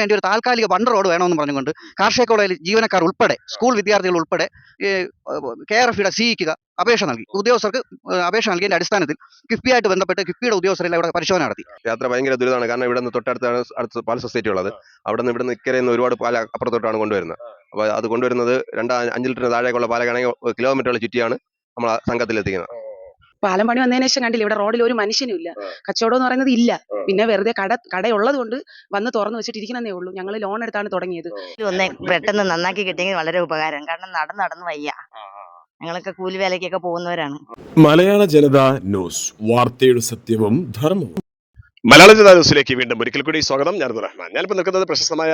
വേണ്ടി ഒരു താൽക്കാലിക ബണ്ട് റോഡ് വേണമെന്ന് പറഞ്ഞുകൊണ്ട് കാർഷിക കോളേജിൽ ജീവനക്കാർ ഉൾപ്പെടെ സ്കൂൾ വിദ്യാർത്ഥികൾ ഉൾപ്പെടെ കെ ആർ എഫ് സിഇക്കുക അപേക്ഷ നൽകി. ഉദ്യോഗസ്ഥർക്ക് അപേക്ഷ നൽകിയതിന്റെ അടിസ്ഥാനത്തിൽ കിഫ്ബിയായിട്ട് ബന്ധപ്പെട്ട് കിഫ്ബിയുടെ ഉദ്യോഗസ്ഥരെല്ലാം അവിടെ പരിശോധന നടത്തി. യാത്ര ഭയങ്കര ദുരിതമാണ്. കാരണം ഇവിടെ നിന്ന് തൊട്ടടുത്താണ് അടുത്ത് പാൽ സൊസൈറ്റി ഉള്ളത്. അവിടെ നിന്ന് ഇവിടെ നിന്ന് ഇക്കരെ നിന്ന് ഒരുപാട് പാല അപ്പുറത്തോട്ടാണ് കൊണ്ടുവരുന്നത്. അപ്പോൾ അത് കൊണ്ടുവരുന്നത് രണ്ട് അഞ്ച് ലിറ്ററിന് താഴേക്കുള്ള പാലക്കാണെങ്കിൽ കിലോമീറ്ററുകൾ ചുറ്റിയാണ് നമ്മൾ സംഘത്തിൽ എത്തിക്കുന്നത് പാലം പണി വന്നതിന് ശേഷം കണ്ടില്ല ഇവിടെ റോഡിൽ ഒരു മനുഷ്യനും ഇല്ല. കച്ചവടം എന്ന് പറയുന്നത് ഇല്ല. പിന്നെ വെറുതെ കട കടയുള്ളത് കൊണ്ട് വന്ന് തുറന്നു വെച്ചിട്ടിരിക്കണമെന്നേ ഉള്ളൂ. ഞങ്ങൾ ലോൺ എടുത്താണ് തുടങ്ങിയത്. ഒന്ന് പെട്ടെന്ന് നന്നാക്കി കിട്ടിയെങ്കിൽ വളരെ ഉപകാരം. കാരണം നടന്ന് നടന്ന് വയ്യ. ഞങ്ങളൊക്കെ കൂലി വേലയ്ക്കൊക്കെ പോകുന്നവരാണ്. മലയാള ജനത ന്യൂസ്. വാർത്തയുടെ സത്യവും ധർമ്മവും. മലയാള ജനതാ ന്യൂസിലേക്ക് വീണ്ടും ഒരിക്കൽ കൂടി സ്വാഗതം. ഞാൻ റഹ്മാൻ. ഞാനിപ്പോൾ നിൽക്കുന്നത് പ്രശസ്തമായ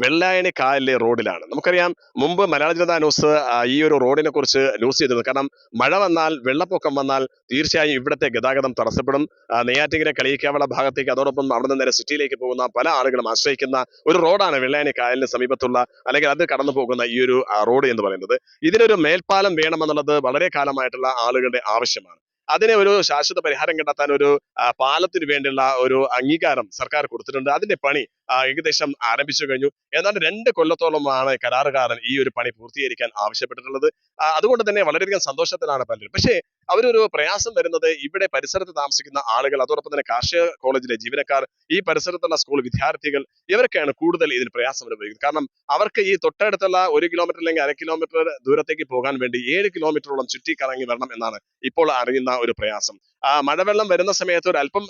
വെള്ളായണി കായലിലെ റോഡിലാണ്. നമുക്കറിയാം മുമ്പ് മലയാള ജനതാ ന്യൂസ് ഈ ഒരു റോഡിനെ കുറിച്ച് ന്യൂസ് ചെയ്തിരുന്നു കാരണം മഴ വന്നാൽ വെള്ളപ്പൊക്കം വന്നാൽ തീർച്ചയായും ഇവിടുത്തെ ഗതാഗതം തടസ്സപ്പെടും. നെയ്യാറ്റിങ്കര കളിയിക്കാവള ഭാഗത്തേക്ക് അതോടൊപ്പം അവിടെ നിന്ന് നേരെ സിറ്റിയിലേക്ക് പോകുന്ന പല ആളുകളും ആശ്രയിക്കുന്ന ഒരു റോഡാണ് വെള്ളായണി കായലിന് സമീപത്തുള്ള അല്ലെങ്കിൽ അത് കടന്നു പോകുന്ന ഈ ഒരു റോഡ് എന്ന് പറയുന്നത്. ഇതിനൊരു മേൽപ്പാലം വേണമെന്നുള്ളത് വളരെ കാലമായിട്ടുള്ള ആളുകളുടെ ആവശ്യമാണ്. അതിനെ ഒരു ശാശ്വത പരിഹാരം കണ്ടെത്താൻ ഒരു പാലത്തിന് വേണ്ടിയുള്ള ഒരു അംഗീകാരം സർക്കാർ കൊടുത്തിട്ടുണ്ട്. അതിന്റെ പണി ഏകദേശം ആരംഭിച്ചു കഴിഞ്ഞു. ഏതാണ്ട് രണ്ട് കൊല്ലത്തോളമാണ് കരാറുകാരൻ ഈ ഒരു പണി പൂർത്തീകരിക്കാൻ ആവശ്യപ്പെട്ടിട്ടുള്ളത്. അതുകൊണ്ട് തന്നെ വളരെയധികം സന്തോഷത്തിലാണ് പലരും. പക്ഷേ അവരൊരു പ്രയാസം വരുന്നത് ഇവിടെ പരിസരത്ത് താമസിക്കുന്ന ആളുകൾ അതോടൊപ്പം തന്നെ കാർഷിക കോളേജിലെ ജീവനക്കാർ ഈ പരിസരത്തുള്ള സ്കൂൾ വിദ്യാർത്ഥികൾ ഇവരൊക്കെയാണ് കൂടുതൽ ഇതിന് പ്രയാസം അനുഭവിക്കുന്നത്. കാരണം അവർക്ക് ഈ തൊട്ടടുത്തുള്ള ഒരു കിലോമീറ്റർ അല്ലെങ്കിൽ അര കിലോമീറ്റർ ദൂരത്തേക്ക് പോകാൻ വേണ്ടി ഏഴ് കിലോമീറ്ററോളം ചുറ്റി കറങ്ങി വരണം എന്നാണ് ഇപ്പോൾ അറിയുന്ന ഒരു പ്രയാസം. മഴവെള്ളം വരുന്ന സമയത്ത് ഒരു അല്പം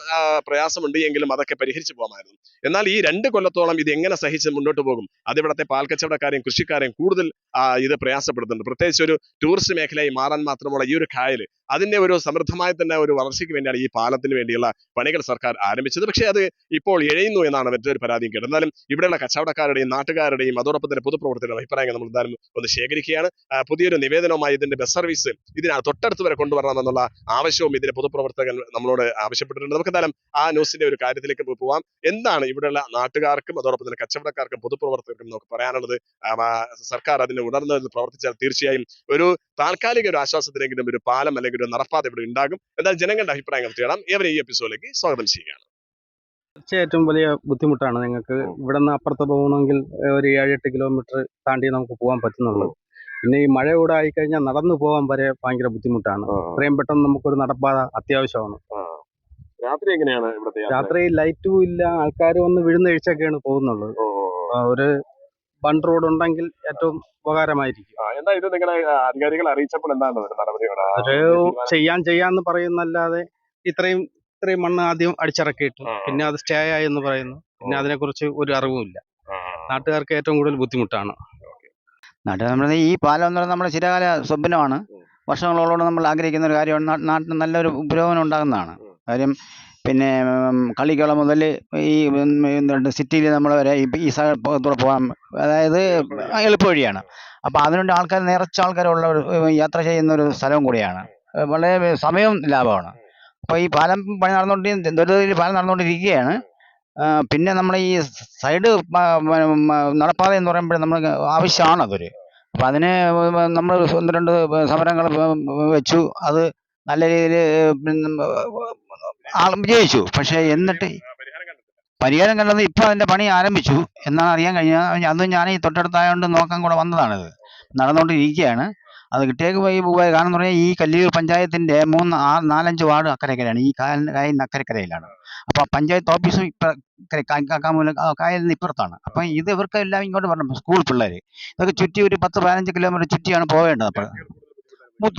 പ്രയാസം പ്രയാസമുണ്ട് എങ്കിലും അതൊക്കെ പരിഹരിച്ചു പോകാമായിരുന്നു. എന്നാൽ ഈ രണ്ട് കൊല്ലത്തോളം ഇത് എങ്ങനെ സഹിച്ച് മുന്നോട്ട് പോകും? അത് ഇവിടത്തെ പാൽ കച്ചവടക്കാരെയും കൃഷിക്കാരെയും കൂടുതൽ ഇത് പ്രയാസപ്പെടുന്നുണ്ട് പ്രത്യേകിച്ച് ഒരു ടൂറിസ്റ്റ് മേഖലയായി മാറാൻ മാത്രമുള്ള ഈ ഒരു കായൽ അതിന്റെ ഒരു സമൃദ്ധമായ തന്നെ ഒരു വളർച്ചയ്ക്ക് വേണ്ടിയാണ് ഈ പാലത്തിന് വേണ്ടിയുള്ള പണികൾ സർക്കാർ ആരംഭിച്ചത്. പക്ഷേ അത് ഇപ്പോൾ എഴയുന്നു എന്നാണ് മറ്റൊരു പരാതിയും കേട്ടത്. എന്നാലും ഇവിടെയുള്ള കച്ചവടക്കാരുടെയും നാട്ടുകാരുടെയും അതോടൊപ്പം തന്നെ പൊതുപ്രവർത്തകരുടെ അഭിപ്രായങ്ങൾ നമ്മൾ എന്തായാലും ഒന്ന് ശേഖരിക്കുകയാണ്. പുതിയൊരു നിവേദനവുമായി ഇതിന്റെ ബസ് സർവീസ് ഇതിനാണ് തൊട്ടടുത്ത് വരെ കൊണ്ടുവരണമെന്നുള്ള ആവശ്യവും ഇതിന്റെ പൊതുപ്രവർത്തകൻ നമ്മളോട് ആവശ്യപ്പെട്ടിട്ടുണ്ട്. നമുക്ക് എന്തായാലും ആ ന്യൂസിന്റെ ഒരു കാര്യത്തിലേക്ക് പോവാം. എന്താണ് ഇവിടെയുള്ള നാട്ടുകാർക്കും അതോടൊപ്പം തന്നെ കച്ചവടക്കാർക്കും പൊതുപ്രവർത്തകർക്കും നമുക്ക് പറയാനുള്ളത്? സർക്കാർ അതിന് ഉണർന്ന് പ്രവർത്തിച്ചാൽ തീർച്ചയായും ഒരു താൽക്കാലിക ഒരു ആശ്വാസത്തിനെങ്കിലും ഒരു പാലം അല്ലെങ്കിൽ ഒരു നടപ്പാത ഇവിടെ ഉണ്ടാകും. എന്നാൽ ജനങ്ങളുടെ അഭിപ്രായങ്ങൾ തേടാം. ഏവരെ ഈ എപ്പിസോഡിലേക്ക് സ്വാഗതം ചെയ്യുകയാണ്. തീർച്ചയായിട്ടും വലിയ ബുദ്ധിമുട്ടാണ് നിങ്ങൾക്ക് ഇവിടെ നിന്ന് അപ്പുറത്ത് പോകണമെങ്കിൽ ഒരു ഏഴെട്ട് കിലോമീറ്റർ താണ്ടി നമുക്ക് പോകാൻ പറ്റുന്നുള്ളൂ. പിന്നെ ഈ മഴ കൂടെ ആയിക്കഴിഞ്ഞാൽ നടന്നു പോകാൻ വരെ ഭയങ്കര ബുദ്ധിമുട്ടാണ്. എത്രയും പെട്ടെന്ന് നമുക്കൊരു നടപ്പാത അത്യാവശ്യമാണ്. രാത്രി എങ്ങനെയാണ് ഇവിടുത്തെ രാത്രി ലൈറ്റും ഇല്ല ആൾക്കാർ ഒന്ന് വിഴുന്നഴിച്ചൊക്കെയാണ് പോകുന്നുള്ളത് ആ, ഒരു ബണ്ട് റോഡ് ഉണ്ടെങ്കിൽ ഏറ്റവും ഉപകാരമായിരിക്കും. എന്താ ഇത് നിങ്ങളെ അധികാരികൾ അറിയിച്ചപ്പോൾ എന്താണ് നടപടികൾ ചെയ്യാൻ ചെയ്യാന്ന് പറയുന്നല്ലാതെ ഇത്രയും ഇത്രയും മണ്ണ് ആദ്യം അടിച്ചിറക്കിയിട്ട്. പിന്നെ അത് സ്റ്റേ ആയി എന്ന് പറയുന്നു. പിന്നെ അതിനെക്കുറിച്ച് ഒരു അറിവുമില്ല. നാട്ടുകാർക്ക് ഏറ്റവും കൂടുതൽ ബുദ്ധിമുട്ടാണ്. നാട്ടിൽ നമ്മൾ ഈ പാലം എന്ന് പറയുന്നത് നമ്മുടെ ചിരകാല സ്വപ്നമാണ്. വർഷങ്ങളോളം നമ്മൾ ആഗ്രഹിക്കുന്ന ഒരു കാര്യമാണ്. നാട്ടിന് നല്ലൊരു പുരോഗമനം ഉണ്ടാകുന്നതാണ്. കാര്യം പിന്നെ കളിക്കുളം മുതൽ ഈ സിറ്റിയിൽ നമ്മൾ വരെ ഈ സ്ഥലത്തൂടെ പോകാൻ അതായത് എളുപ്പ വഴിയാണ് അപ്പോൾ അതിനുണ്ട് ആൾക്കാർ നിറച്ച ആൾക്കാരുള്ള ഒരു യാത്ര ചെയ്യുന്ന ഒരു സ്ഥലവും കൂടിയാണ്. വളരെ സമയവും ലാഭമാണ്. അപ്പോൾ ഈ പാലം പണി നടന്നുകൊണ്ട് ദുരിതത്തിൽ പാലം നടന്നുകൊണ്ടിരിക്കുകയാണ്. പിന്നെ നമ്മൾ ഈ സൈഡ് നടപ്പാത എന്ന് പറയുമ്പോൾ നമ്മൾ ആവശ്യമാണ് അതൊരു. അപ്പം അതിന് നമ്മൾ ഒന്ന് രണ്ട് സമരങ്ങൾ വെച്ചു. അത് നല്ല രീതിയിൽ ആൾ വിജയിച്ചു. പക്ഷേ എന്നിട്ട് പരിഹാരം കണ്ടത് ഇപ്പം അതിന്റെ പണി ആരംഭിച്ചു എന്നാണ് അറിയാൻ കഴിഞ്ഞത്. അതും ഞാൻ ഈ തൊട്ടടുത്തായതുകൊണ്ട് നോക്കാൻ കൂടെ വന്നതാണിത്. നടന്നുകൊണ്ടിരിക്കുകയാണ് അത് കിട്ടിയേക്ക് പോയി കാരണം പറഞ്ഞാൽ ഈ കല്ലിയൂർ പഞ്ചായത്തിന്റെ മൂന്ന് ആ നാലഞ്ച് വാർഡ് അക്കരക്കരയാണ്. ഈ കായലിന് അക്കരക്കരയിലാണ്. അപ്പോൾ പഞ്ചായത്ത് ഓഫീസും ഇപ്പ കായലിന് ഇപ്പുറത്താണ്. അപ്പം ഇത് ഇവർക്ക് എല്ലാം ഇങ്ങോട്ട് വരണം. സ്കൂൾ പിള്ളേർ ഇതൊക്കെ ചുറ്റി ഒരു പത്ത് പതിനഞ്ച് കിലോമീറ്റർ ചുറ്റിയാണ് പോവേണ്ടത്. അപ്പോൾ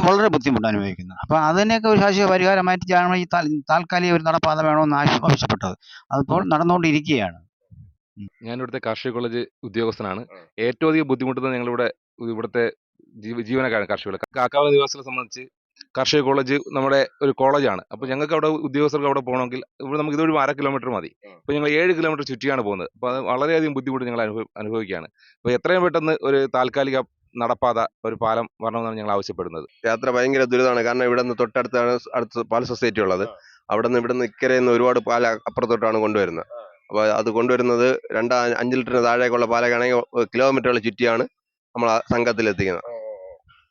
വളരെ ബുദ്ധിമുട്ട് അനുഭവിക്കുന്നത് അപ്പോൾ അതിനൊക്കെ ഒരു ശാശ്വത പരിഹാരമായിട്ട് ആണ് ഈ താൽക്കാലിക ഒരു നടപ്പാത വേണമെന്ന് ആവശ്യ- ആവശ്യപ്പെട്ടത്. അതിപ്പോൾ നടന്നുകൊണ്ടിരിക്കുകയാണ്. ഞാൻ ഇവിടുത്തെ കാർഷിക കോളേജ് ഉദ്യോഗസ്ഥനാണ്. ഏറ്റവും അധികം ബുദ്ധിമുട്ടുന്നത് ഞങ്ങളിവിടെ ഇവിടുത്തെ ജീവനക്കാരാണ് കർഷകർ. കാക്കാവ് നിവാസികളെ സംബന്ധിച്ച് കർഷക കോളേജ് നമ്മുടെ ഒരു കോളേജാണ്. അപ്പോൾ ഞങ്ങൾക്ക് അവിടെ ഉദ്യോഗസ്ഥർക്ക് അവിടെ പോകണമെങ്കിൽ ഇവിടെ നമുക്ക് ഇതൊരു അര കിലോമീറ്റർ മതി. അപ്പോൾ ഞങ്ങൾ ഏഴ് കിലോമീറ്റർ ചുറ്റിയാണ് പോകുന്നത്. അപ്പോൾ അത് വളരെയധികം ബുദ്ധിമുട്ട് ഞങ്ങൾ അനുഭവ അനുഭവിക്കുകയാണ്. അപ്പോൾ എത്രയും പെട്ടെന്ന് ഒരു താൽക്കാലിക നടപ്പാത ഒരു പാലം വരണമെന്നാണ് ഞങ്ങൾ ആവശ്യപ്പെടുന്നത്. യാത്ര ഭയങ്കര ദുരിതമാണ്. കാരണം ഇവിടെ നിന്ന് തൊട്ടടുത്താണ് അടുത്ത് പാൽ സൊസൈറ്റി ഉള്ളത്. അവിടെ നിന്ന് ഇവിടെ നിന്ന് ഇക്കരെ നിന്ന് ഒരുപാട് പാൽ അപ്പുറത്തോട്ടാണ് കൊണ്ടുവരുന്നത്. അപ്പോൾ അത് കൊണ്ടുവരുന്നത് രണ്ടാ അഞ്ച് ലിറ്ററിന് താഴേക്കുള്ള പാലൊക്കെ ആണെങ്കിൽ കിലോമീറ്ററുകൾ ചുറ്റിയാണ് നമ്മൾ സംഘത്തിൽ എത്തിക്കുന്നത്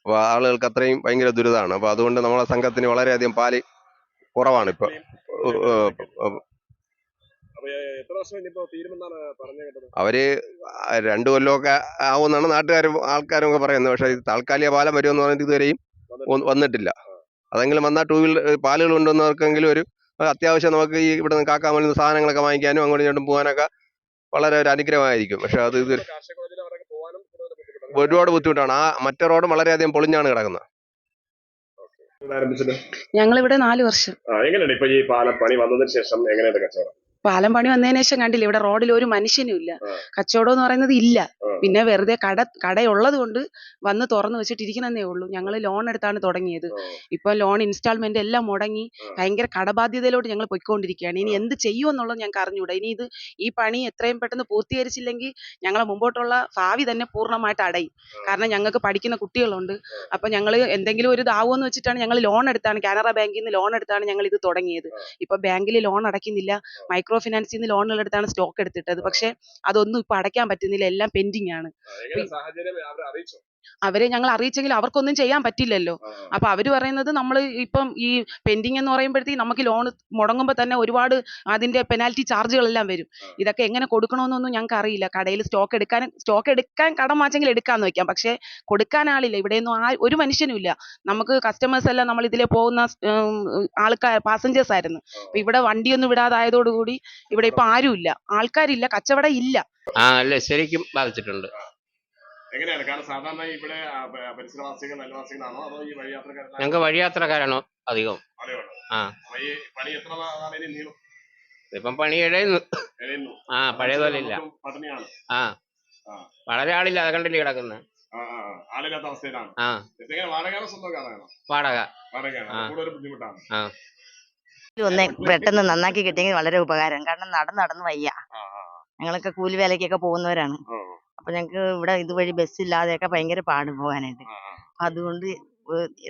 അപ്പോൾ ആളുകൾക്ക് അത്രയും ഭയങ്കര ദുരിതമാണ്. അപ്പോൾ അതുകൊണ്ട് നമ്മളെ സംഘത്തിന് വളരെയധികം പാൽ കുറവാണ് ഇപ്പോൾ കേട്ടത്? അവർ രണ്ടു കൊല്ലമൊക്കെ ആവുമെന്നാണ് നാട്ടുകാരും ആൾക്കാരും ഒക്കെ പറയുന്നത്. പക്ഷേ താൽക്കാലിക പാലം വരുമെന്ന് പറഞ്ഞിട്ട് ഇതുവരെയും വന്നിട്ടില്ല. അതെങ്കിലും വന്നാൽ ടൂ വീലർ പാലുകൾ കൊണ്ടുവന്നവർക്കെങ്കിലും ഒരു അത്യാവശ്യം നമുക്ക് ഈ ഇവിടെ നിന്ന് കാക്കാമലിൽ നിന്ന് സാധനങ്ങളൊക്കെ വാങ്ങിക്കാനും അങ്ങോട്ടും ഇങ്ങോട്ടും പോകാനൊക്കെ വളരെ ഒരു അനുഗ്രഹമായിരിക്കും. പക്ഷെ അത് ഇത് കാർഷിക കോളേജിൽ അവരൊക്കെ പോകാനും കൂടുതൽ ബുദ്ധിമുട്ടാണ്. ഒരുപാട് ബുദ്ധിമുട്ടാണ്. ആ മറ്റേ റോഡ് വളരെയധികം പൊളിഞ്ഞാണ് കിടക്കുന്നത്. ഞങ്ങൾ ഇവിടെ ഞങ്ങളിവിടെ നാല് വർഷം. ആ എങ്ങനെയാണ് ഇപ്പൊ ഈ പാലം പണി വന്നതിന് ശേഷം എങ്ങനെയുണ്ട് കച്ചവടം? പാലം പണി വന്നതിന് ശേഷം കണ്ടില്ല ഇവിടെ റോഡിൽ ഒരു മനുഷ്യനും ഇല്ല. കച്ചവടം എന്ന് പറയുന്നത് ഇല്ല. പിന്നെ വെറുതെ കട കടയുള്ളത് കൊണ്ട് വന്ന് തുറന്നു വെച്ചിട്ടിരിക്കണമെന്നേ ഉള്ളൂ. ഞങ്ങൾ ലോൺ എടുത്താണ് തുടങ്ങിയത്. ഇപ്പൊ ലോൺ ഇൻസ്റ്റാൾമെന്റ് എല്ലാം മുടങ്ങി. ഭയങ്കര കടബാധ്യതയിലോട്ട് ഞങ്ങൾ പൊയ്ക്കൊണ്ടിരിക്കുകയാണ്. ഇനി എന്ത് ചെയ്യുമെന്നുള്ളത് ഞങ്ങൾക്ക് അറിഞ്ഞൂടാ. ഇനി ഇത് ഈ പണി എത്രയും പെട്ടെന്ന് പൂർത്തീകരിച്ചില്ലെങ്കിൽ ഞങ്ങളെ മുമ്പോട്ടുള്ള ഭാവി തന്നെ പൂർണമായിട്ട് അടയും. കാരണം ഞങ്ങൾക്ക് പഠിക്കുന്ന കുട്ടികളുണ്ട്. അപ്പൊ ഞങ്ങൾ എന്തെങ്കിലും ഒരു ഇതാവുമെന്ന് വെച്ചിട്ടാണ് ഞങ്ങൾ ലോൺ എടുത്താണ്. കാനറ ബാങ്കിൽ നിന്ന് ലോൺ എടുത്താണ് ഞങ്ങൾ ഇത് തുടങ്ങിയത് ഇപ്പൊ ബാങ്കിൽ ലോൺ അടയ്ക്കുന്നില്ല. മൈക്രോ ഫിനാൻസിൽ നിന്ന് ലോണുകൾ എടുത്താണ് സ്റ്റോക്ക് എടുത്തിട്ടത്. പക്ഷെ അതൊന്നും ഇപ്പൊ അടയ്ക്കാൻ പറ്റുന്നില്ല. എല്ലാം പെൻഡിങ് ആണ് അവരെ ഞങ്ങൾ അറിയിച്ചെങ്കിൽ അവർക്കൊന്നും ചെയ്യാൻ പറ്റില്ലല്ലോ. അപ്പൊ അവർ പറയുന്നത് നമ്മൾ ഇപ്പം ഈ പെൻഡിങ് എന്ന് പറയുമ്പോഴത്തേക്ക് നമുക്ക് ലോൺ മുടങ്ങുമ്പോൾ തന്നെ ഒരുപാട് അതിന്റെ പെനാൽറ്റി ചാർജുകളെല്ലാം വരും. ഇതൊക്കെ എങ്ങനെ കൊടുക്കണമെന്നൊന്നും ഞങ്ങൾക്ക് അറിയില്ല. കടയിൽ സ്റ്റോക്ക് എടുക്കാൻ സ്റ്റോക്ക് എടുക്കാൻ കടം വാച്ചെങ്കിൽ എടുക്കാന്ന് വെക്കാം പക്ഷേ കൊടുക്കാൻ ആളില്ല. ഇവിടെയൊന്നും ആ ഒരു മനുഷ്യനും ഇല്ല. നമുക്ക് കസ്റ്റമേഴ്സ് എല്ലാം നമ്മൾ ഇതിലെ പോകുന്ന ആൾക്കാർ പാസഞ്ചേഴ്സ് ആയിരുന്നു. അപ്പൊ ഇവിടെ വണ്ടിയൊന്നും വിടാതായതോടുകൂടി ഇവിടെ ഇപ്പൊ ആരുമില്ല. ആൾക്കാരില്ല. കച്ചവടം ഇല്ല. ആ അല്ല? ശരിക്കും ബാധിച്ചിട്ടുണ്ട്. എങ്ങനെയാണ്? കാരണം സാധാരണ ഇവിടെ പരിസരവാസികൾ അയൽവാസികളാണോ അതോ ഈ വഴിയാത്രക്കാരാണോ ഞങ്ങൾക്ക് വഴിയാത്രക്കാരാണോ അധികം. ആ. ഈ പണി എത്ര ഇനി നീളും? ഇപ്പം പണി ഇഴയുന്നു. ആ പഴയ പോലെ ഇല്ല പട്ടിണിയാണ്. ആ. ആ. വളരെ ആളില്ല അത് കണ്ടില്ല കിടക്കുന്ന. ആളില്ലാത്ത അവസ്ഥയിലാണ്. വാടകയാണോ സ്വന്തം വാടക. വാടകയാണ്. ബുദ്ധിമുട്ടാണ്. ഒന്ന് പെട്ടെന്ന് നന്നാക്കി കിട്ടിയെങ്കിൽ വളരെ ഉപകാരം. കാരണം നടന്ന് നടന്ന് വയ്യ. ഞങ്ങളൊക്കെ കൂലി വേലയ്ക്കൊക്കെ പോകുന്നവരാണ്. അപ്പൊ ഞങ്ങക്ക് ഇവിടെ ഇതുവഴി ബസ്സില്ലാതെയൊക്കെ ഭയങ്കര പാട് പോകാനായിട്ട്. അതുകൊണ്ട്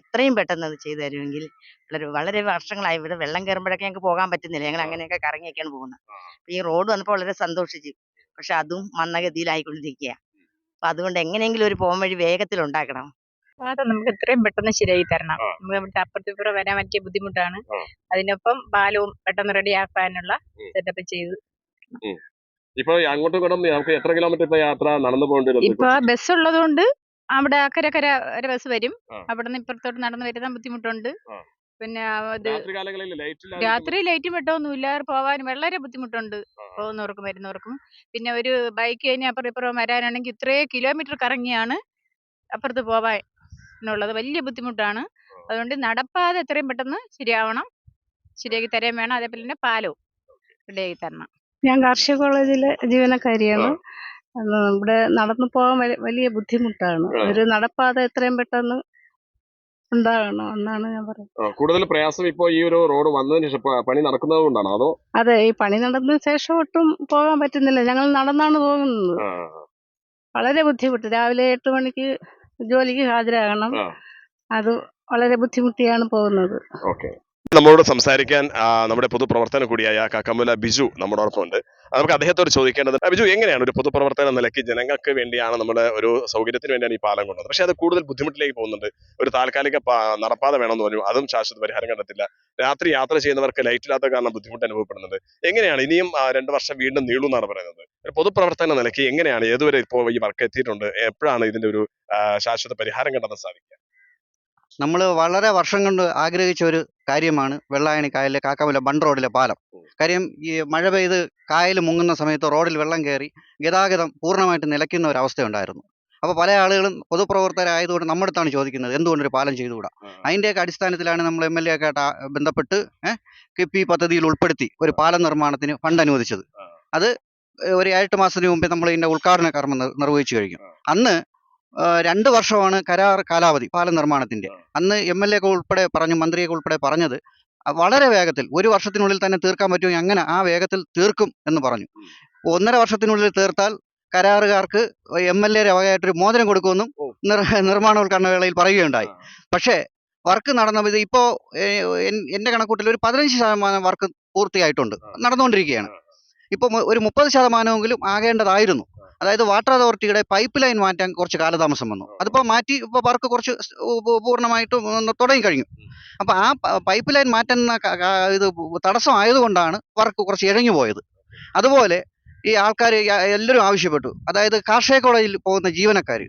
എത്രയും പെട്ടെന്ന് അത് ചെയ്തു തരുമെങ്കിൽ വളരെ വളരെ വർഷങ്ങളായി ഇവിടെ വെള്ളം കയറുമ്പോഴൊക്കെ ഞങ്ങൾക്ക് പോകാൻ പറ്റുന്നില്ല. ഞങ്ങൾ അങ്ങനെയൊക്കെ കറങ്ങിയൊക്കെയാണ് പോകുന്നത്. അപ്പൊ ഈ റോഡ് വന്നപ്പോൾ വളരെ സന്തോഷിച്ചു. പക്ഷെ അതും മന്ദഗതിയിലായിക്കൊണ്ടിരിക്കുക അപ്പൊ അതുകൊണ്ട് എങ്ങനെയെങ്കിലും ഒരു പോകാൻ വഴി വേഗത്തിൽ ഉണ്ടാക്കണം. പാത നമുക്ക് എത്രയും പെട്ടെന്ന് ശരിയായി തരണം. നമുക്ക് ഇവിടുത്തെ അപ്പുറത്തിപ്പുറം വരാൻ പറ്റിയ ബുദ്ധിമുട്ടാണ്. അതിനൊപ്പം പാലവും പെട്ടെന്ന് റെഡിയാക്കാനുള്ള ആക്കാനുള്ള സെറ്റപ്പ് ചെയ്തു ഇപ്പൊ അങ്ങോട്ടും ഇങ്ങോട്ടും നമുക്ക് എത്ര കിലോമീറ്റർ ഇപ്പൊ യാത്ര നടന്നു പോകേണ്ടി വരും ഇപ്പൊ ബസ് ഉള്ളതുകൊണ്ട് അവിടെ അക്കരക്കര ഒരു ബസ് വരും. അവിടെ നിന്ന് ഇപ്പുറത്തോട്ട് നടന്നു വരുന്ന ബുദ്ധിമുട്ടുണ്ട്. പിന്നെ രാത്രി ലൈറ്റും വെട്ടമൊന്നുമില്ല പോവാൻ വളരെ ബുദ്ധിമുട്ടുണ്ട്. പോകുന്നവർക്കും വരുന്നവർക്കും. പിന്നെ ഒരു ബൈക്ക് കഴിഞ്ഞ് അപ്പുറം ഇപ്പുറം വരാനാണെങ്കിൽ ഇത്രയും കിലോമീറ്റർ കറങ്ങിയാണ് അപ്പുറത്ത് പോവാൻ എന്നുള്ളത് വലിയ ബുദ്ധിമുട്ടാണ്. അതുകൊണ്ട് നടപ്പാതെ എത്രയും പെട്ടെന്ന് ശരിയാവണം. ശരിയാക്കി തരാൻ വേണം. അതേപോലെ തന്നെ പാലവും റെഡിയാക്കി തരണം. ഞാൻ കാർഷിക കോളേജിലെ ജീവനക്കാരിയാണ്. ഇവിടെ നടന്നു പോകാൻ വലിയ ബുദ്ധിമുട്ടാണ്. ഒരു നടപ്പാത എത്രയും പെട്ടെന്ന് ഉണ്ടാകണം എന്നാണ് ഞാൻ പറയുന്നത്. കൂടുതൽ പ്രയാസം ഇപ്പോ ഈ ഒരു റോഡ് വന്നതിന് ശേഷം പണി നടക്കുന്നത് കൊണ്ടാണോ? അതോ? അതെ ഈ പണി നടന്ന ശേഷം ഒട്ടും പോകാൻ പറ്റുന്നില്ല. ഞങ്ങൾ നടന്നാണ് പോകുന്നത്. വളരെ ബുദ്ധിമുട്ട്. രാവിലെ എട്ട് മണിക്ക് ജോലിക്ക് ഹാജരാകണം. അത് വളരെ ബുദ്ധിമുട്ടിയാണ് പോകുന്നത്. ഓക്കെ. നമ്മളോട് സംസാരിക്കാൻ നമ്മുടെ പൊതുപ്രവർത്തന കൂടിയായ കാക്കമ്പുല ബിജു നമ്മുടെ ഉണ്ട് നമുക്ക് അദ്ദേഹത്തോട് ചോദിക്കേണ്ടത് ബിജു എങ്ങനെയാണ് ഒരു പൊതുപ്രവർത്തന നിലയ്ക്ക് ജനങ്ങൾക്ക് വേണ്ടിയാണ് നമ്മുടെ ഒരു സൗകര്യത്തിന് വേണ്ടിയാണ് ഈ പാലം കൊണ്ടത്? പക്ഷേ അത് കൂടുതൽ ബുദ്ധിമുട്ടിലേക്ക് പോകുന്നുണ്ട്. ഒരു താൽക്കാലിക നടപ്പാത വേണമെന്ന് പറഞ്ഞു അതും ശാശ്വത പരിഹാരം കണ്ടെത്തില്ല. രാത്രി യാത്ര ചെയ്യുന്നവർക്ക് ലൈറ്റ് ഇല്ലാത്ത കാരണം ബുദ്ധിമുട്ട് അനുഭവപ്പെടുന്നുണ്ട്. എങ്ങനെയാണ് ഇനിയും രണ്ടു വർഷം വീണ്ടും നീളും എന്നാണ് പറയുന്നത്? ഒരു പൊതുപ്രവർത്തന നിലയ്ക്ക് എങ്ങനെയാണ് ഏതുവരെ ഇപ്പോൾ ഈ വർക്ക് എത്തിയിട്ടുണ്ട്? എപ്പോഴാണ് ഇതിന്റെ ഒരു ശാശ്വത പരിഹാരം കണ്ടെത്താൻ സാധിക്കുക? നമ്മൾ വളരെ വർഷം കൊണ്ട് ആഗ്രഹിച്ച ഒരു കാര്യമാണ് വെള്ളായണി കായലിലെ കാക്കാമല ബണ്ട് റോഡിലെ പാലം. കാര്യം ഈ മഴ പെയ്ത് കായൽ മുങ്ങുന്ന സമയത്ത് റോഡിൽ വെള്ളം കയറി ഗതാഗതം പൂർണമായിട്ട് നിലയ്ക്കുന്ന ഒരു അവസ്ഥയുണ്ടായിരുന്നു. അപ്പോൾ പല ആളുകളും പൊതുപ്രവർത്തകരായതുകൊണ്ട് നമ്മുടെ അടുത്താണ് ചോദിക്കുന്നത് എന്തുകൊണ്ട് ഒരു പാലം ചെയ്തുകൂടാ? അതിന്റെയൊക്കെ അടിസ്ഥാനത്തിലാണ് നമ്മൾ എം എൽ എ ഒക്കെ ബന്ധപ്പെട്ട് കിഫ്ബി പദ്ധതിയിൽ ഉൾപ്പെടുത്തി ഒരു പാലം നിർമ്മാണത്തിന് ഫണ്ട് അനുവദിച്ചത്. അത് ഒരു എട്ട് മാസത്തിന് മുമ്പേ നമ്മൾ ഇതിന്റെ ഉദ്ഘാടന കർമ്മം നിർവഹിച്ചു കഴിഞ്ഞു. അന്ന് രണ്ട് വർഷമാണ് കരാർ കാലാവധി പാലം നിർമ്മാണത്തിന്റെ. അന്ന് എം എൽ എ ഉൾപ്പെടെ പറഞ്ഞു മന്ത്രിയൊക്കെ ഉൾപ്പെടെ പറഞ്ഞത് വളരെ വേഗത്തിൽ ഒരു വർഷത്തിനുള്ളിൽ തന്നെ തീർക്കാൻ പറ്റുമെങ്കിൽ അങ്ങനെ ആ വേഗത്തിൽ തീർക്കും എന്ന് പറഞ്ഞു. ഒന്നര വർഷത്തിനുള്ളിൽ തീർത്താൽ കരാറുകാർക്ക് എം എൽ എ വകയായിട്ടൊരു മോചനം കൊടുക്കുമെന്നും നിർ- നിർമ്മാണോദ്ഘാടന വേളയിൽ പറയുകയുണ്ടായി. പക്ഷേ വർക്ക് നടന്ന ഇത് ഇപ്പോൾ എന്റെ കണക്കൂട്ടിൽ ഒരു പതിനഞ്ച് ശതമാനം വർക്ക് പൂർത്തിയായിട്ടുണ്ട് നടന്നുകൊണ്ടിരിക്കുകയാണ്. ഇപ്പോൾ ഒരു മുപ്പത് ശതമാനമെങ്കിലും ആകേണ്ടതായിരുന്നു. അതായത് വാട്ടർ അതോറിറ്റിയുടെ പൈപ്പ് ലൈൻ മാറ്റാൻ കുറച്ച് കാലതാമസം വന്നു. അതിപ്പോൾ മാറ്റി ഇപ്പോൾ വർക്ക് കുറച്ച് പൂർണമായിട്ടും തുടങ്ങി കഴിഞ്ഞു. അപ്പോൾ ആ പൈപ്പ് ലൈൻ മാറ്റുന്ന ഇത് തടസ്സമായതുകൊണ്ടാണ് വർക്ക് കുറച്ച് ഇഴഞ്ഞു പോയത്. അതുപോലെ ഈ ആൾക്കാർ എല്ലാവരും ആവശ്യപ്പെട്ടു. അതായത് കാർഷിക കോളേജിൽ പോകുന്ന ജീവനക്കാർ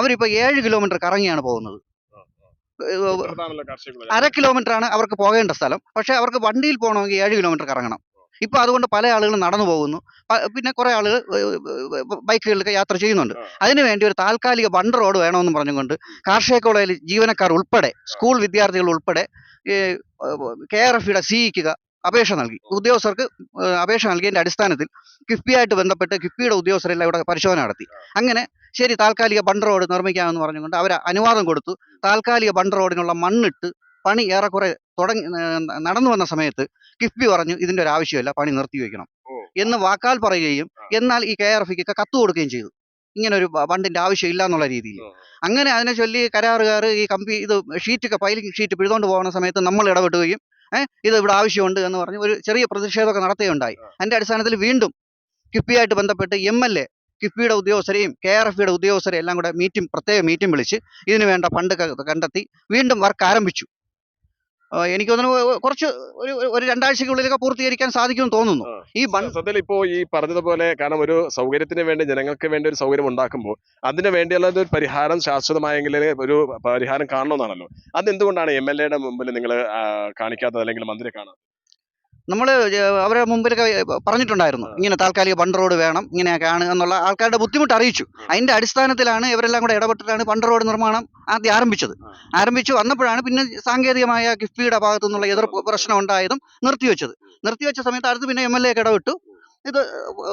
അവരിപ്പോൾ ഏഴ് കിലോമീറ്റർ കറങ്ങിയാണ് പോകുന്നത്. അര കിലോമീറ്റർ ആണ് അവർക്ക് പോകേണ്ട സ്ഥലം. പക്ഷേ അവർക്ക് വണ്ടിയിൽ പോകണമെങ്കിൽ ഏഴ് കിലോമീറ്റർ കറങ്ങണം. ഇപ്പൊ അതുകൊണ്ട് പല ആളുകളും നടന്നു പോകുന്നു. പിന്നെ കുറേ ആളുകൾ ബൈക്കുകളിലൊക്കെ യാത്ര ചെയ്യുന്നുണ്ട്. അതിനുവേണ്ടി ഒരു താൽക്കാലിക ബണ്ട് റോഡ് വേണമെന്ന് പറഞ്ഞുകൊണ്ട് കാർഷിക കോളേജിൽ ജീവനക്കാർ ഉൾപ്പെടെ സ്കൂൾ വിദ്യാർത്ഥികൾ ഉൾപ്പെടെ കെ ആർ എഫ് സിഇക്കുക അപേക്ഷ നൽകി. ഉദ്യോഗസ്ഥർക്ക് അപേക്ഷ നൽകിയതിന്റെ അടിസ്ഥാനത്തിൽ കിഫ്ബിയായിട്ട് ബന്ധപ്പെട്ട് കിഫ്ബിയുടെ ഉദ്യോഗസ്ഥരെല്ലാം ഇവിടെ പരിശോധന നടത്തി. അങ്ങനെ ശരി താൽക്കാലിക ബണ്ട് റോഡ് നിർമ്മിക്കാമെന്ന് പറഞ്ഞുകൊണ്ട് അവർ അനുവാദം കൊടുത്തു. താൽക്കാലിക ബണ്ട് റോഡിനുള്ള മണ്ണിട്ട് പണി ഏറെക്കുറെ തുടങ്ങി നടന്നു വന്ന സമയത്ത് കിഫ്ബി പറഞ്ഞു ഇതിന്റെ ഒരു ആവശ്യമില്ല പണി നിർത്തി വെക്കണം. എന്ന് വാക്കാൽ പറയുകയും എന്നാൽ ഈ കെ ആർ എഫിക്ക് കത്ത് കൊടുക്കുകയും ചെയ്തു. ഇങ്ങനെ ഒരു ബണ്ടിന്റെ ആവശ്യമില്ല എന്നുള്ള രീതിയിൽ. അങ്ങനെ അതിനെ ചൊല്ലി കരാറുകാർ ഈ കമ്പി ഇത് ഷീറ്റൊക്കെ പൈലിംഗ് ഷീറ്റ് പിഴുതുകൊണ്ട് പോകുന്ന സമയത്ത് നമ്മൾ ഇടപെടുകയും ഏഹ് ഇത് ഇവിടെ ആവശ്യമുണ്ട് എന്ന് പറഞ്ഞ് ഒരു ചെറിയ പ്രതിഷേധമൊക്കെ നടത്തുകയുണ്ടായി. അതിന്റെ അടിസ്ഥാനത്തിൽ വീണ്ടും കിഫ്ബിയായിട്ട് ബന്ധപ്പെട്ട് എം എൽ എ കിഫ്ബിയുടെ ഉദ്യോഗസ്ഥരെയും കെ ആർ എഫിയുടെ ഉദ്യോഗസ്ഥരെയും എല്ലാം കൂടെ മീറ്റിംഗ് പ്രത്യേക മീറ്റിംഗ് വിളിച്ച് ഇതിനു വേണ്ട ഫണ്ട് കണ്ടെത്തി വീണ്ടും വർക്ക് ആരംഭിച്ചു. എനിക്ക് തോന്നുന്നു കുറച്ച് ഒരു ഒരു- രണ്ടാഴ്ചക്കുള്ളിലൊക്കെ പൂർത്തീകരിക്കാൻ സാധിക്കുമെന്ന് തോന്നുന്നു. ഈ സത്യത്തിൽ ഇപ്പോൾ ഈ പറഞ്ഞതുപോലെ കാരണം ഒരു സൗകര്യത്തിന് വേണ്ടി ജനങ്ങൾക്ക് വേണ്ടി ഒരു സൗകര്യം ഉണ്ടാക്കുമ്പോൾ അതിന് വേണ്ടിയുള്ള ഒരു പരിഹാരം ശാശ്വതമായെങ്കിൽ ഒരു പരിഹാരം കാണണമെന്നാണല്ലോ. അതെന്തുകൊണ്ടാണ് എം എൽ എയുടെ മുമ്പിൽ നിങ്ങൾ കാണിക്കാത്തത് അല്ലെങ്കിൽ മന്ത്രി കാണാത്തത്? നമ്മൾ അവരെ മുമ്പിലൊക്കെ പറഞ്ഞിട്ടുണ്ടായിരുന്നു. ഇങ്ങനെ താൽക്കാലിക ബണ്ട് റോഡ് വേണം ഇങ്ങനെയൊക്കെയാണ് എന്നുള്ള ആൾക്കാരുടെ ബുദ്ധിമുട്ട് അറിയിച്ചു. അതിന്റെ അടിസ്ഥാനത്തിലാണ് ഇവരെല്ലാം കൂടെ ഇടപെട്ടിട്ടാണ് ബണ്ട് റോഡ് നിർമ്മാണം ആദ്യം ആരംഭിച്ചത്. ആരംഭിച്ചു വന്നപ്പോഴാണ് പിന്നെ സാങ്കേതികമായ കിഫ്ബിയുടെ ഭാഗത്തു നിന്നുള്ള എതിർ പ്രശ്നം ഉണ്ടായതും നിർത്തിവെച്ചത്. നിർത്തിവെച്ച സമയത്ത് അടുത്ത് പിന്നെ എം എൽ എ ഒക്കെ ഇടപെട്ടു ഇത്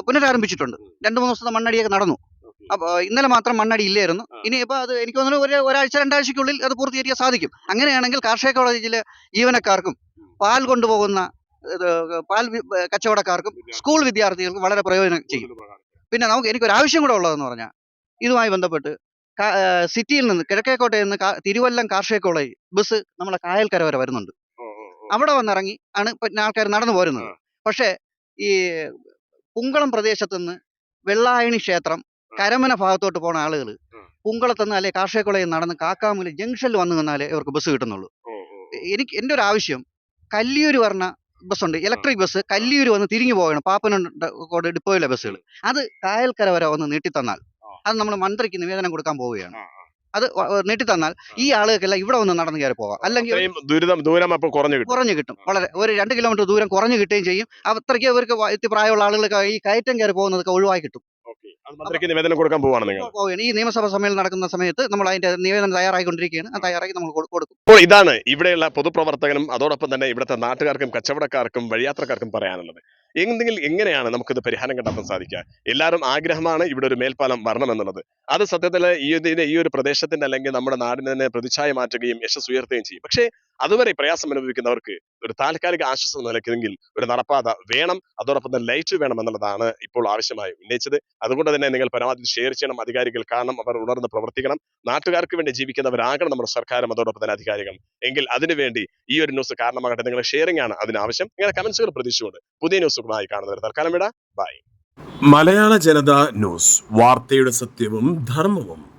പുനരാരംഭിച്ചിട്ടുണ്ട്. രണ്ട് മൂന്ന് ദിവസത്തെ മണ്ണടിയൊക്കെ നടന്നു. അപ്പോൾ ഇന്നലെ മാത്രം മണ്ണടി ഇല്ലായിരുന്നു. ഇനി ഇനിയിപ്പോൾ അത് എനിക്ക് തോന്നുന്നു ഒരു ഒരാഴ്ച രണ്ടാഴ്ചക്കുള്ളിൽ അത് പൂർത്തീകരിക്കാൻ സാധിക്കും. അങ്ങനെയാണെങ്കിൽ കാർഷിക കോളേജിലെ ജീവനക്കാർക്കും പാൽ കൊണ്ടുപോകുന്ന പാൽ കച്ചവടക്കാർക്കും സ്കൂൾ വിദ്യാർത്ഥികൾക്കും വളരെ പ്രയോജനം ചെയ്യും. പിന്നെ നമുക്ക് എനിക്കൊരു ആവശ്യം കൂടെ ഉള്ളതെന്ന് പറഞ്ഞാൽ ഇതുമായി ബന്ധപ്പെട്ട് സിറ്റിയിൽ നിന്ന് കിഴക്കേക്കോട്ടയിൽ നിന്ന് തിരുവല്ലം കാർഷിക കോളേജ് ബസ് നമ്മളെ കായൽക്കര വരെ വരുന്നുണ്ട്. അവിടെ വന്നിറങ്ങി ആണ് ആൾക്കാർ നടന്നു പോരുന്നത്. പക്ഷേ ഈ പുങ്കളം പ്രദേശത്ത് നിന്ന് വെള്ളായണി ക്ഷേത്രം കരമന ഭാഗത്തോട്ട് പോണ ആളുകൾ പുങ്കളത്ത് നിന്ന് അല്ലെ കാർഷിക കോളേജിൽ നടന്ന് കാക്കാമൂല ജംഗ്ഷനിൽ വന്നു നിന്നാലേ ഇവർക്ക് ബസ് കിട്ടുന്നുള്ളൂ. എനിക്ക് എന്റെ ഒരു ആവശ്യം കല്ലിയൂർ പറഞ്ഞ ബസ്സുണ്ട്. ഇലക്ട്രിക് ബസ് കല്ലിയൂര് വന്ന് തിരിഞ്ഞു പോകണം. പാപ്പനോട് ഡിപ്പോയിലെ ബസ്സുകൾ അത് കായൽക്കര വരെ വന്ന് നീട്ടിത്തന്നാൽ അത് നമ്മൾ മന്ത്രിക്ക് നിവേദനം കൊടുക്കാൻ പോവുകയാണ്. അത് നീട്ടി തന്നാൽ നീട്ടിത്തന്നാൽ ഈ ആളുകൾക്കെല്ലാം ഇവിടെ വന്ന് നടന്നു കയറി പോകാം. അല്ലെങ്കിൽ ദുരിതം ദൂരം അപ്പോൾ കുറഞ്ഞു കിട്ടും. കുറഞ്ഞു കിട്ടും. വളരെ ഒരു രണ്ട് കിലോമീറ്റർ ദൂരം കുറഞ്ഞു കിട്ടുകയും ചെയ്യും. അത്രയ്ക്ക് അവർക്ക് പ്രായമുള്ള ആളുകൾക്ക് ഈ കയറ്റം കയറി പോകുന്നതൊക്കെ ഒഴിവായി കിട്ടും. മന്ത്രിക്ക് നിവേദനം കൊടുക്കാൻ പോവാണ് നിങ്ങൾ. പോവുകയാണ് ഈ നിയമസഭാ സമ്മേളനം നടക്കുന്ന സമയത്ത് നമ്മൾ അതിന്റെ നിവേദനം തയ്യാറായിക്കൊണ്ടിരിക്കുകയാണ്. തയ്യാറാക്കി നമ്മൾ കൊടുക്കും. അപ്പോൾ ഇതാണ് ഇവിടെയുള്ള പൊതുപ്രവർത്തകനും അതോടൊപ്പം തന്നെ ഇവിടുത്തെ നാട്ടുകാർക്കും കച്ചവടക്കാർക്കും വഴിയാത്രക്കാർക്കും പറയാനുള്ളത്. എന്തെങ്കിലും എങ്ങനെയാണ് നമുക്കിത് പരിഹാരം കണ്ടെത്താൻ സാധിക്കുക? എല്ലാവരും ആഗ്രഹമാണ് ഇവിടെ ഒരു മേൽപ്പാലം വരണമെന്നുള്ളത്. അത് സത്യത്തിൽ ഈ ഈ ഒരു പ്രദേശത്തിന്റെ അല്ലെങ്കിൽ നമ്മുടെ നാടിനെ തന്നെ പ്രതിച്ഛായ മാറ്റുകയും യശസ് ഉയർത്തുകയും ചെയ്യും. പക്ഷേ അതുവരെ പ്രയാസം അനുഭവിക്കുന്നവർക്ക് ഒരു താൽക്കാലിക ആശ്വാസം നിലയ്ക്കുമെങ്കിൽ ഒരു നടപ്പാത വേണം. അതോടൊപ്പം തന്നെ ലൈറ്റ് വേണം എന്നുള്ളതാണ് ഇപ്പോൾ ആവശ്യമായി ഉന്നയിച്ചത്. അതുകൊണ്ട് തന്നെ നിങ്ങൾ പരമാവധി ഷെയർ ചെയ്യണം അധികാരികൾ കാണണം അവർ ഉണർന്ന് പ്രവർത്തിക്കണം. നാട്ടുകാർക്ക് വേണ്ടി ജീവിക്കുന്നവരാകണം നമ്മുടെ സർക്കാരും അതോടൊപ്പം തന്നെ അധികാരികൾ എങ്കിൽ അതിനുവേണ്ടി ഈ ഒരു ന്യൂസ് കാരണമാകട്ടെ നിങ്ങളുടെ ഷെയറിംഗ് ആണ് അതിനാവശ്യം നിങ്ങളുടെ കമന്റ്സുകൾ പ്രതീക്ഷിച്ചുകൊണ്ട് പുതിയ ന്യൂസുകളുമായി കാണുന്നവർ തൽക്കാലം വിട. ബൈ മലയാള ജനത ന്യൂസ് വാർത്തയുടെ സത്യവും ധർമ്മവും.